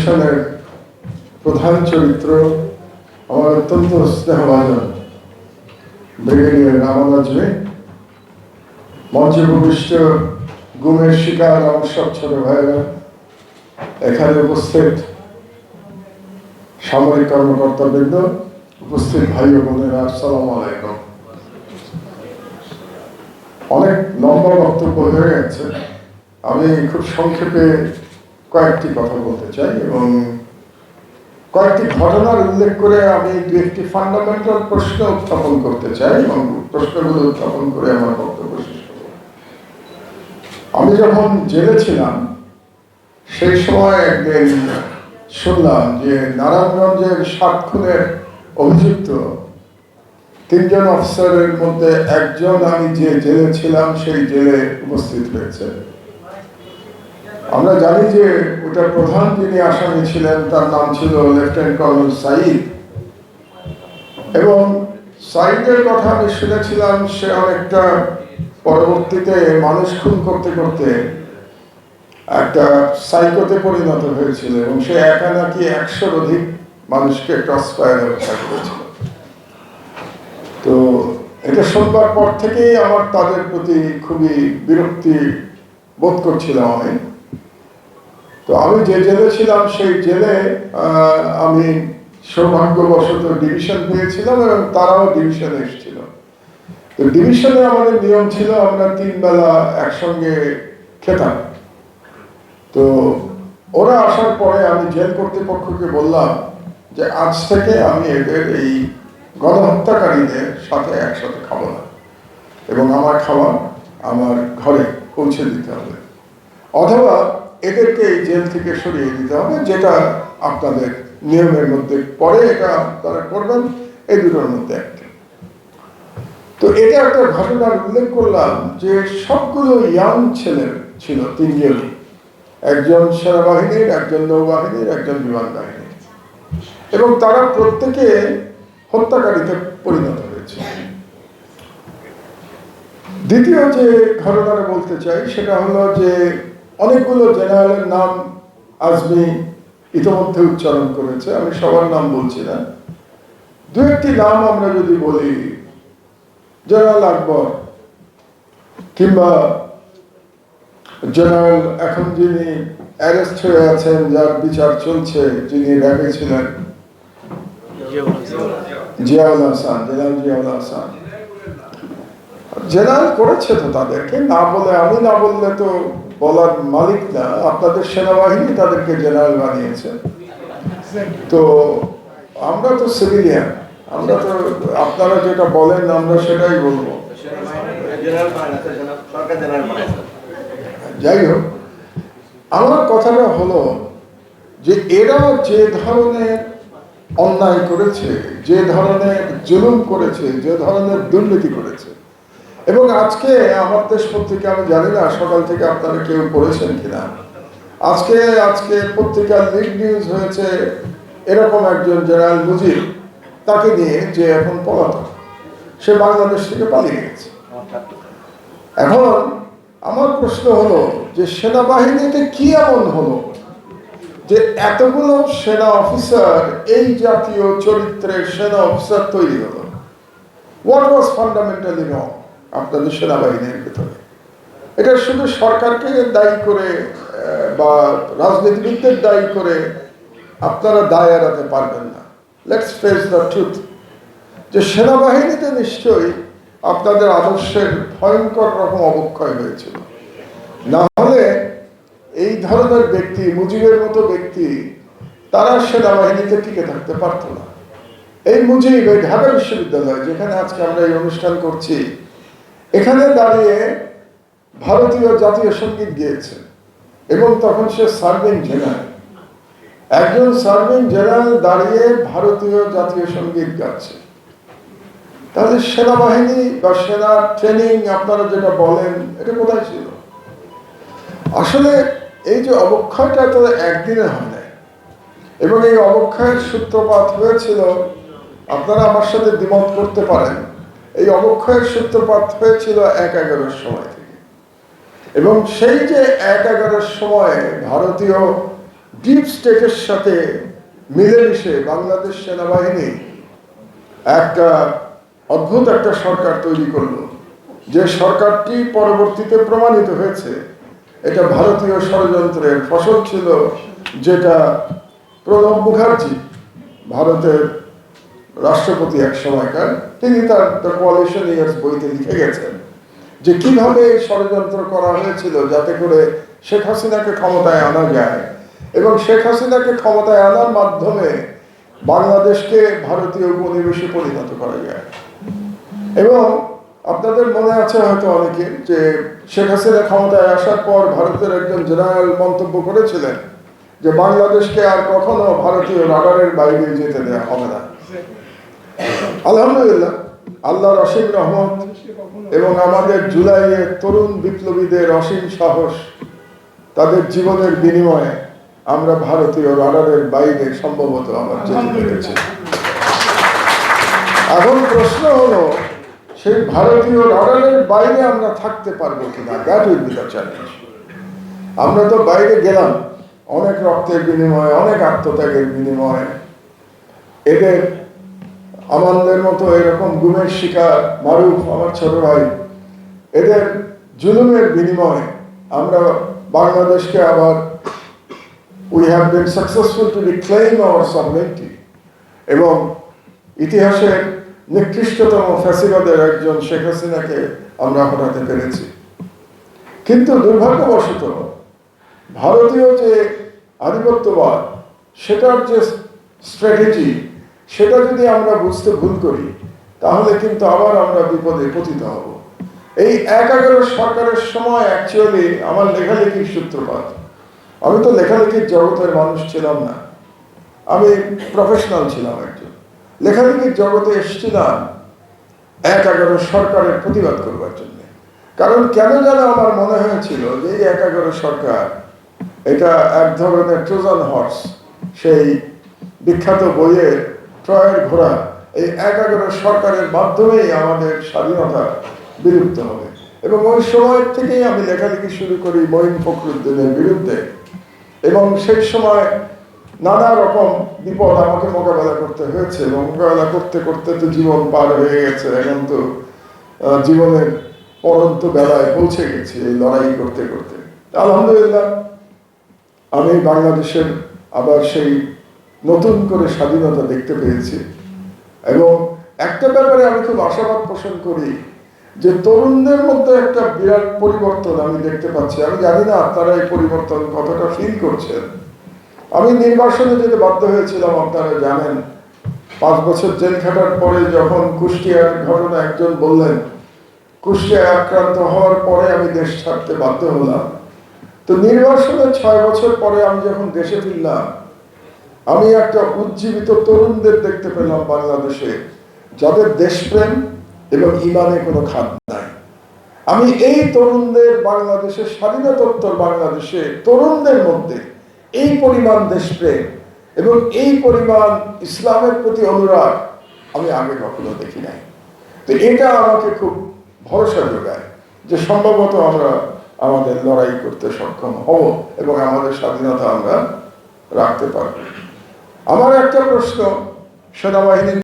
অনুষ্ঠানের প্রধান চরিত্র আমার অত্যন্ত স্নেহভাজন ব্রিগেডিয়ার রামান আজমি মঞ্চে ভূমিষ্ঠ গুমের শিকার আমার সব ছোট ভাইরা এখানে উপস্থিত সামরিক কর্মকর্তাবৃন্দ, উপস্থিত ভাই ও বোনেরা, আসসালাম আলাইকুম। অনেক লম্বা বক্তব্য হয়ে গেছে। আমি খুব সংক্ষেপে কয়েকটি কথা বলতে চাই এবং কয়েকটি ঘটনার উল্লেখ করে আমি দু একটি ফান্ডামেন্টাল প্রশ্ন উত্থাপন করতে চাই এবং প্রশ্নগুলো উত্থাপন করে আমার বক্তব্য শেষ করব। আমি যখন জেলে ছিলাম, সেই সময় একদিন শুনলাম যে নারায়ণগঞ্জের সাত খুনের অভিযুক্ত তিনজন অফিসারের মধ্যে একজন আমি যে জেলে ছিলাম, সেই জেলে উপস্থিত হয়েছে। আমরা জানি যে ওটা প্রধান যিনি আসামি ছিলেন, তার নাম ছিল লেফটেন্যান্ট কর্নেল সাইদ এবং সাইদের কথা আমি শুনেছিলাম, সে অনেকটা পরবর্তীতে মানুষ খুন করতে করতে একটা সাইকোতে পরিণত হয়েছিল এবং সে একা নাকি একশোর অধিক মানুষকে ক্রস ফায়ারে হত্যা করেছিল। তো এটা শুনবার পর থেকেই আমার তাদের প্রতি খুবই বিরক্তি বোধ করছিলাম আমি। তো আমি যে জেলে ছিলাম, সেই জেলে আমি সৌভাগ্যবশত ডিভিশন পেয়েছিলাম এবং তারাও ডিভিশনে এসেছিল। তো ডিভিশনে আমাদের নিয়ম ছিল, আমরা তিন বেলা একসঙ্গে খেতাম। তো ওরা আসার পরে আমি জেল কর্তৃপক্ষকে বললাম যে, আজ থেকে আমি এদের এই গণহত্যাকারীদের সাথে একসাথে খাব না এবং আমার খাবার আমার ঘরে পৌঁছে দিতে হবে। অথবা এদেরকে এই জেল থেকে সরিয়ে দিতে হবে, যেটা আপনাদের নিয়মের মধ্যে পড়ে, এটা তারা করবেন, এই দুটোর মধ্যে একটা। তো এটা একটা ঘটনার উল্লেখ করলাম যে সবগুলো ইয়াং ছেলে ছিল, তিনজনই। একজন সেনাবাহিনীর, একজন নৌবাহিনীর, একজন বিমান বাহিনীর। এবং তারা প্রত্যেকে হত্যাকারীতে পরিণত হয়েছে। দ্বিতীয় যে ঘটনাটা বলতে চাই, সেটা হলো যে অনেকগুলো জেনারেলের নাম আজমি ইতিমধ্যে উচ্চারণ করেছে, আমি সবার নাম বলছি না। দু একটি নাম আমরা যদি বলি, জেনারেল আকবর কিংবা জেনারেল এখন যিনি অ্যারেস্ট হয়ে আছেন, যার বিচার চলছে, যিনি র্যাবে ছিলেন, জিয়াউল হাসান, জেনারেল জিয়াউল হাসান। জেনারেল করেছে তো তাদেরকে, না বলে আমি না বললে তো বলার মালিক না, আপনাদের সেনাবাহিনী তাদেরকে জেনারেল বানিয়েছে। তো আমরা তো সিভিলিয়ান আমরা তো, আপনারা যেটা বলেন আমরা সেটাই বলব। যাই হোক, আমার কথাটা হলো যে এরা যে ধরনের অন্যায় করেছে, যে ধরনের জুলুম করেছে, যে ধরনের দুর্নীতি করেছে এবং আজকে আমার দেশ পত্রিকা, আমি জানি না সকাল থেকে আপনারা কেউ পড়েছেন কিনা। আজকে আজকে পত্রিকার লিড নিউজ হয়েছে এরকম একজন জেনারেল মুজিব, তাকে নিয়ে যে এখন পলাতক, সে বাংলাদেশ থেকে পালিয়ে গেছে। এখন আমার প্রশ্ন হলো যে সেনাবাহিনীতে কি এমন হলো যে এতগুলো সেনা অফিসার, এই জাতীয় চরিত্রের সেনা অফিসার তৈরি হলো? হোয়াট ওয়াজ ফান্ডামেন্টালি রং আপনাদের সেনাবাহিনীর ভেতরে। এটা শুধু সরকারকে দায়ী করে বা রাজনীতিবিদদের দায়ী করে আপনারা দায় এড়াতে পারবেন না। লেটস ফেস দ্য ট্রুথ যে সেনাবাহিনীতে নিশ্চয়ই আপনাদের আদর্শের ভয়ঙ্কর রকম অবক্ষয় হয়েছিল। না হলে এই ধরনের ব্যক্তি, মুজিবের মতো ব্যক্তি, তারা সেনাবাহিনীতে টিকে থাকতে পারত না। এই মুজিব, এই ঢাকা বিশ্ববিদ্যালয়, যেখানে আজকে আমরা এই অনুষ্ঠান করছি এখানে দাঁড়িয়ে ভারতীয় জাতীয় সংগীত গিয়েছে এবং তখন সে সার্ভিং জেনারেল। একজন সার্ভিং জেনারেল দাঁড়িয়ে ভারতীয় জাতীয় সংগীত গাচ্ছে। তাহলে সেনাবাহিনী বা সেনা ট্রেনিং আপনারা যেটা বলেন, এটা কোথায় ছিল? আসলে এই যে অবক্ষয়টা তো একদিনে হয় না এবং এই অবক্ষয়ের সূত্রপাত হয়েছিল, আপনারা আমার সাথে দ্বিমত করতে পারেন এই অবক্ষয়ের সূত্রপাত হয়েছিল এক এগারোর সময় থেকে। এবং সেই যে এক এগারোর সময় ভারতীয় ডিপ স্টেটের সাথে মিলেমিশে বাংলাদেশ সেনাবাহিনী একটা অদ্ভুত একটা সরকার তৈরি করল। যে সরকারটি পরবর্তীতে প্রমাণিত হয়েছে, এটা ভারতীয় ষড়যন্ত্রের ফসল ছিল, যেটা প্রণব মুখার্জি, ভারতের রাষ্ট্রপতি এক সময়কার তিনি তার কোয়ালিশন ইয়ার্স বইতে লিখে গেছেন যে কীভাবে ষড়যন্ত্র করা হয়েছিল যাতে করে শেখ হাসিনাকে ক্ষমতায় আনা যায়। এবং শেখ হাসিনাকে ক্ষমতায় আনার মাধ্যমে বাংলাদেশকে ভারতীয় উপনিবেশে পরিণত করা যায়। এবং আপনাদের মনে আছে হয়তো অনেকে যে শেখ হাসিনা ক্ষমতায় আসার পর ভারতের একজন জেনারেল মন্তব্য করেছিলেন যে বাংলাদেশকে আর কখনো ভারতীয় রাডারের বাইরে যেতে দেওয়া হবে না। আলহামদুলিল্লাহ, আল্লাহর অসীম রহমত এবং আমাদের জুলাইয়ের তরুণ বিপ্লবীদের অসীম সাহস, তাদের জীবনের বিনিময়ে আমরা ভারতীয় রাডারের বাইরে সম্ভবত আমার যেতে পেরেছি। এখন প্রশ্ন হলো, সেই ভারতীয় রাডারের বাইরে আমরা থাকতে পারব কিনা? That will be the challenge আমরা তো বাইরে গেলাম, অনেক রক্তের বিনিময়ে, অনেক আত্মত্যাগের বিনিময়ে। এদের আমাদের মতো এরকম গুমের শিকার মারুফ, আমার ছোট ভাই। এদের জুলুমের বিনিময়ে আমরা বাংলাদেশকে আবার we have been successful to reclaim our sovereignty এবং ইতিহাসের নিকৃষ্টতম ফ্যাসিবাদের একজন শেখ হাসিনাকে আমরা হটাতে পেরেছি। কিন্তু দুর্ভাগ্যবশত ভারতীয় যে আধিপত্যবাদ, সেটার যে স্ট্র্যাটেজি সেটা যদি আমরা বুঝতে ভুল করি, তাহলে কিন্তু আবার আমরা বিপদে পতিত হব। এই এক এগারো সরকারের সময় অ্যাকচুয়ালি আমার লেখালেখির সূত্রপাত। আমি তো লেখালেখির জগতের মানুষ ছিলাম না। আমি প্রফেশনাল ছিলাম একজন। লেখালেখির জগতে এসেছিলাম এক এগারো সরকারের প্রতিবাদ করবার জন্য। কারণ কেন যেন আমার মনে হয়েছিল যে এই এক এগারো সরকার, এটা এক ধরনের ট্রোজান হর্স। সেই বিখ্যাত বইয়ে ট্রয়ের ঘোড়া এই এক এগারো সরকারের মাধ্যমেই আমাদের স্বাধীনতা বিলুপ্ত হবে। এবং ওই সময় থেকেই আমি লেখালেখি শুরু করি মঈন ফখরুদ্দিনের বিরুদ্ধে। এবং সেই সময় নানা রকম বিপদ আমাকে মোকাবেলা করতে হয়েছে। এবং মোকাবেলা করতে করতে তো জীবন পার হয়ে গেছে। এখন তো জীবনের পরন্ত বেলায় পৌঁছে গেছি এই লড়াই করতে করতে। আলহামদুলিল্লাহ, আমি বাংলাদেশের আবার সেই নতুন করে স্বাধীনতা দেখতে পেয়েছি। এবং একটা ব্যাপারে আমি খুব আশাবাদ পোষণ করি যে তরুণদের মধ্যে একটা বিরাট পরিবর্তন আমি দেখতে পাচ্ছি। আমি জানি না আপনারা এই পরিবর্তন কতটা ফিল করছেন। আমি নির্বাসনে যেতে বাধ্য হয়েছিলাম, আপনারা জানেন, পাঁচ বছর জেল খাটার পরে যখন কুষ্টিয়ার ঘটনা একজন বললেন, কুষ্টিয়ায় আক্রান্ত হওয়ার পরে আমি দেশ ছাড়তে বাধ্য হলাম। তো নির্বাসনের ছয় বছর পরে আমি যখন দেশে ফিরলাম আমি একটা উজ্জীবিত তরুণদের দেখতে পেলাম বাংলাদেশে, যাদের দেশপ্রেম এবং ইমানে কোনো খাদ নাই। আমি এই তরুণদের বাংলাদেশের স্বাধীনতোত্তর বাংলাদেশে তরুণদের মধ্যে এই পরিমাণ দেশপ্রেম এবং এই পরিমাণ ইসলামের প্রতি অনুরাগ আমি আগে কখনো দেখি নাই। তো এটা আমাকে খুব ভরসা যোগায় যে সম্ভবত আমরা আমাদের লড়াই করতে সক্ষম হব এবং আমাদের স্বাধীনতা আমরা রাখতে পারব। আমার একটা প্রশ্ন সেনাবাহিনীর